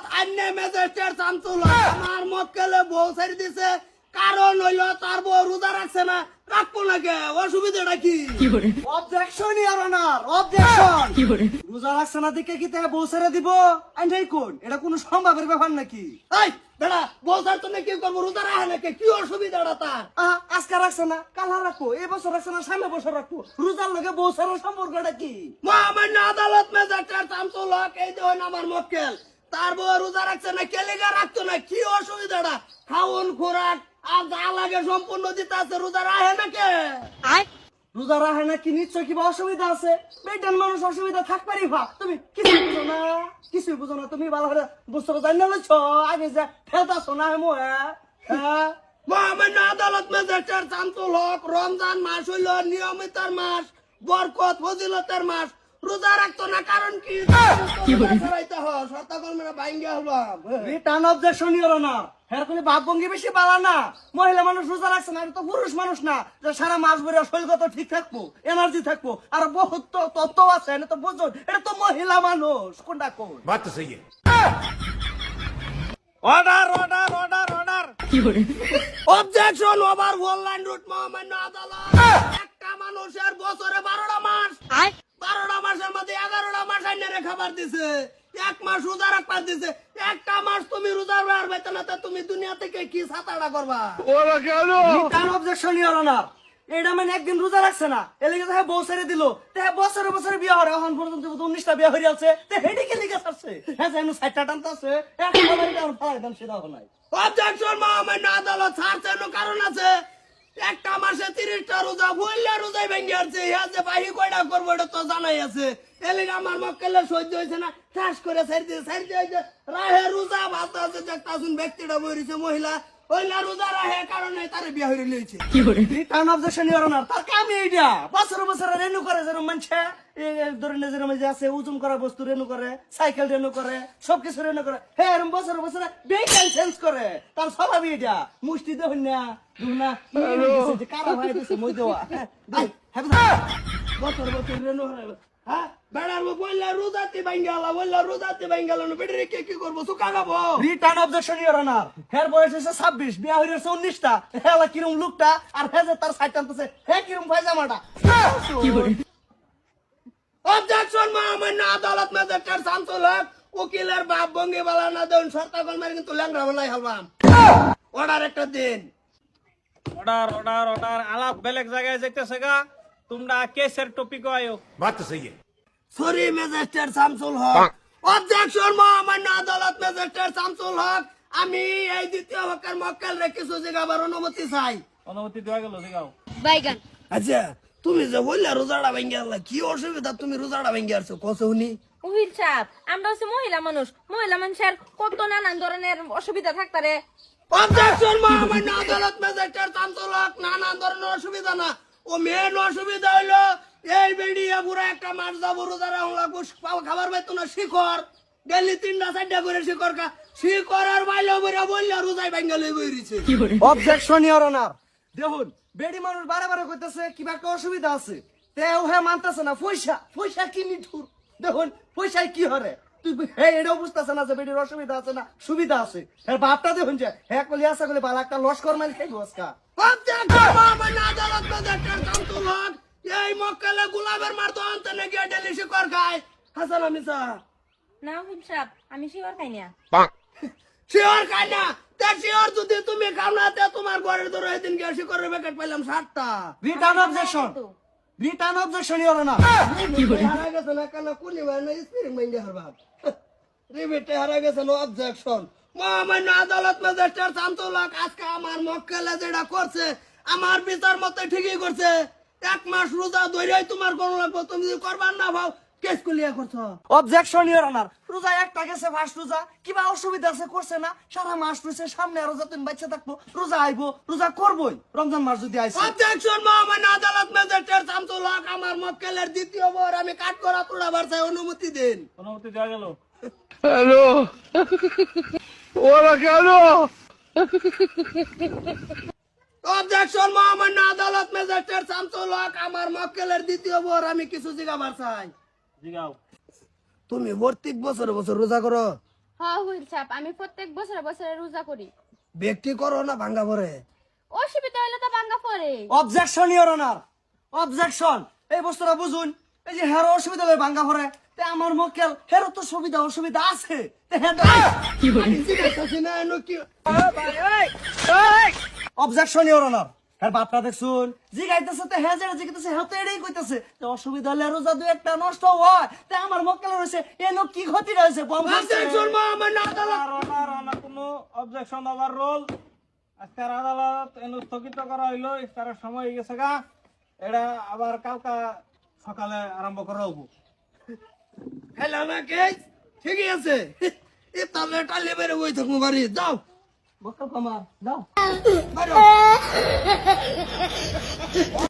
আদালত আইনে ম্যাজিস্ট্রেট শামসুল আমার মক্কেলে বউ ছেড়ে দিছে। কারণ হইল তার বউ রোজা রাখছে না। রাখব না কে? অসুবিধাটা কি অবজেকশন ইয়ার অনার অবজেকশন রোজা রাখছে না দিকে কি তাই বউ ছেড়ে দিব? আইনাই কোন? এটা কোনো সম্ভবের ব্যাপার নাকি? এই বেড়া বউ ছাড়তো না কি করব? রোজা রাখে না কে কি অসুবিধাটা তার? আজকে রাখছে না কাল রাখব। এই বছর রাখছে না সামনে বছর রাখব। রোজার লগে বউ ছেড়ার সম্পর্কটা কি? মহামান্য আদালত ম্যাজিস্ট্রেট শামসুল হক এই যে আমার মক্কেল। তার বউ রোজা রাখছে না কেলিগা রাখতো না কি অসুবিধাটা? খাওন খোরাক আর যা লাগে সম্পূর্ণ দিতে আছে রোজা রাখে না কে? রোজা রাখে না কি নিশ্চয় কিবা অসুবিধা আছে? বেটান মানুষ অসুবিধা থাকবারই ভা তুমি কিছু বুঝো না কিছুই বুঝো না তুমি ভালো করে বুঝতে জানি না আগে যা ফেলতাছো না হেমো হ্যাঁ? মহামান্য আদালত ম্যাজিস্ট্রেট শামসুল হক রমজান মাস হইল নিয়মিতার মাস বরকত ফজিলতের মাস। রোজা রাখতো না কারণ কি? কি বলি সরাইতে হ সত্তা কর্মরা বাইঙ্গা হলাম রিটার্ন অবজেকশন ইওর না হের কোনি বাপ ভঙ্গি বেশি বালা না। মহিলা মানুষ রোজা রাখছে না তো পুরুষ মানুষ না। যে সারা মাস ভরে শৈলগত ঠিক থাকব এনার্জি থাকব আর বহুত তো তত্ত্ব আছে না তো বুঝো এটা তো মহিলা মানুষ কোনটা কোন? বাত সহি অর্ডার অর্ডার অর্ডার অর্ডার কি বলি অবজেকশন ওভার হোল রুট মহামান্য আদালত। একটা মানুষের বছরে বারোটা মাস। বারোটা মাসের মধ্যে এগারোটা মাস আইনারে খাবার দিছে। এক মাস রোজা রাখবার দিছে। একটা মাস তুমি রোজা রাখবে না তা তুমি দুনিয়া থেকে কি সাতাড়া করবা? রিটার্ন অবজেকশন ইওর অনার এটা মানে একদিন রোজা রাখছে না। এলিগে তো বউ ছেড়ে দিল। তে বছরে বছরে বিয়ে হরে এখন পর্যন্ত উনিশটা বিয়ে হয়ে আছে তে হেডি কে লিগে হ্যাঁ যেন সাইটটা টানতাছে একটা বাড়িতে আমার ফালাই দাম সেটা নাই। অবজেকশন আদালত ছাড়ছে কারণ আছে। একটা মাসে তিরিশটা রোজা বললে রোজাই ভেঙে আসছে ইহা বাহি কয়টা করব এটা তো জানাই আছে। এলি আমার মক্কেলে সহ্য হয়েছে না। শেষ করে সাইড দিয়ে সাইড দিয়ে রাহে রোজা ভাত আছে। একটা আসুন ব্যক্তিটা বইছে মহিলা। ওইলা রোজা রাহে কারণে তারে বিয়া হয়ে লইছে। রিটার্ন অবজেকশন ইওর অনার তার কামই এইটা বছর বছর রেনু করে যেরকম মানুষে ধরেন যেরকম যে আছে ওজন করা বস্তু রেনু করে সাইকেল রেনু করে সবকিছু রেনু করে। হ্যাঁ এরকম বছর বছর বেকার চেঞ্জ করে। তার স্বভাবই এটা মুষ্টি দেখুন না দেখুন না কারা ভাই দিছে মই দেওয়া। হ্যাঁ, হ্যাঁ, বছর বছর রেনু হয়ে? বেড়ার বললা রোজাতে ভাঙ্গালা বললা রোজাতে ভাঙ্গালা বেড়ে কে কি করব? সুকা খাব? রিটার্ন অবজেকশন ইওর অনার হের বয়স হচ্ছে ছাব্বিশ বিয়া হয়ে গেছে উনিশটা হেলা কিরম লুকটা? আর হেজে তার সাইড টানতেছে হে কিরম পায়জামাটা? অবজেকশন মহামান্য আদালত ম্যাজিস্ট্রেট শামসুল হক উকিলের বাপ ভঙ্গি বালা না দেন সরকার কর্মের কিন্তু ল্যাংরা বলাই হলাম। অর্ডার একটা দিন। অর্ডার অর্ডার অর্ডার আলাপ বেলেগ জায়গায় যাইতেছে গা। তোমরা কেসের টপিক আয়ো। বাত তো সহি। Sorry magistrate Shamsul Haque. Objection মহামান্য আদালত ম্যাজিস্ট্রেট শামসুল হক আমি এই দ্বিতীয় হকের মক্কেল রে কিছু জিগাবার অনুমতি চাই। অনুমতি দেওয়া গেল দেখাও বাইগান। আচ্ছা তুমি যে বললা রোজাড়া ভেঙে আল্লাহ কি অসুবিধা? তুমি রোজাড়া ভেঙে আসছো কসে উনি উইল সাহেব আমরা হচ্ছে মহিলা মানুষ। মহিলা মানুষের কত নানান ধরনের অসুবিধা থাকতারে অবজেকশন মহামান্য আদালত ম্যাজিস্ট্রেট শামসুল হক নানান ধরনের অসুবিধা না। ও মেন অসুবিধা হইল এই বেড়িয়া বুড়া একটা মাছ যাব রোজারা হলা খাবার পাইতো না শিখর ডেলি তিনটা চারটা করে শিখর কা শিখর আর বাইলে বইরা বললে রোজাই ভেঙে লই বইরিছে অবজেকশন ইওর অনার দেখুন বেডি মানুষ বারে বারে কইতাছে কিবা একটা অসুবিধা আছে। তেও হে মানতাছে না পয়সা পয়সা কি নিঠুর? দেখুন পয়সায় কি হরে? তুই হে এটাও বুঝতেছে না যে বেডির অসুবিধা আছে না? সুবিধা আছে। হ্যাঁ বাপটা দেখুন যে হ্যাঁ কলি আসা কলি বালা একটা লস্কর মাইল খাই বসকা অবজেকশন মহামান্য আদালত ম্যাজিস্ট্রেট শামসুল হক। এই মক্কেলে গুলাবের মারতো আনতে নাকি ডেলি শিখর খায়। হাসান আমিসা না উহিল সাপ আমি শিওর খাই না। শিওর খাই না? তে শিওর যদি তুমি খাও না তে তোমার ঘরের ধরে এদিন গিয়ে প্যাকেট পাইলাম objection return objection your honour হারা গেছে না কেন কুলি ভাই না স্পিরিং মাইন্ডে রিবিটে হারা গেছে না অবজেকশন মহামান্য আদালত ম্যাজিস্ট্রেট হক আজকে আমার মক্কেলে যেটা করছে আমার বিচার মতে ঠিকই করছে। এক মাস রোজা ধরেই তোমার কোন লাগবে তুমি যদি করবার না ভাও কেস কুলিয়া করছ? অবজেকশন ইওর অনার রোজা একটা গেছে ফার্স্ট রোজা। কিবা অসুবিধা আছে করছে না। সারা মাস রয়েছে সামনে আরও যতদিন বাচ্চা থাকব রোজা আইবো রোজা করবোই। রমজান মাস যদি আইসে অবজেকশন মহামান্য আদালত ম্যাজিস্ট্রেট শামসুল হক আমার মক্কেলের দ্বিতীয় বার আমি কাট করা তোলা বারসায় অনুমতি দিন। অনুমতি দেওয়া গেল। অবজেকশন মহামান্য আদালত ম্যাজিস্ট্রেট শামসুল হক আমার মক্কেলের দ্বিতীয় বার আমি কিছু জিগাবার চাই তুমি প্রত্যেক বছর বছর রোজা করো? হ্যাঁ হুইল সাপ আমি প্রত্যেক বছরে বছরে রোজা করি। ব্যক্তি করো না ভাঙ্গা পরে অসুবিধা হলে তো ভাঙ্গা পড়ে। অবজেকশন ইওর অনার অবজেকশন এই বস্তুটা বুঝুন এই যে হেরো অসুবিধা হলে ভাঙ্গা পড়ে তে আমার মক্কেল হেরো তো সুবিধা অসুবিধা আছে। তে হ্যাঁ আমি জিজ্ঞাসা না এনো কি? অবজেকশন ইওর অনার হ্যাঁ বাপটা দেখছুন? জি গাইতেছে তে হ্যাঁ যেটা জিগাইতেছে হ্যাঁ তো এটাই কইতেছে। যে অসুবিধা হলে রোজা দু একটা নষ্ট হয়। তে আমার মক্কেল রয়েছে এনো কি ক্ষতি রয়েছে বম কোনো অবজেকশন ওভার রোল আজকের আদালত এনু স্থগিত করা হইল ইফতারের সময় হয়ে গেছে গা। এটা আবার কালকা সকালে আরম্ভ করা হব। খেলা না কেস ঠিকই আছে। এ তাহলে টালে বেড়ে বই থাকব বাড়ি যাও। মক্কেল কমার দাও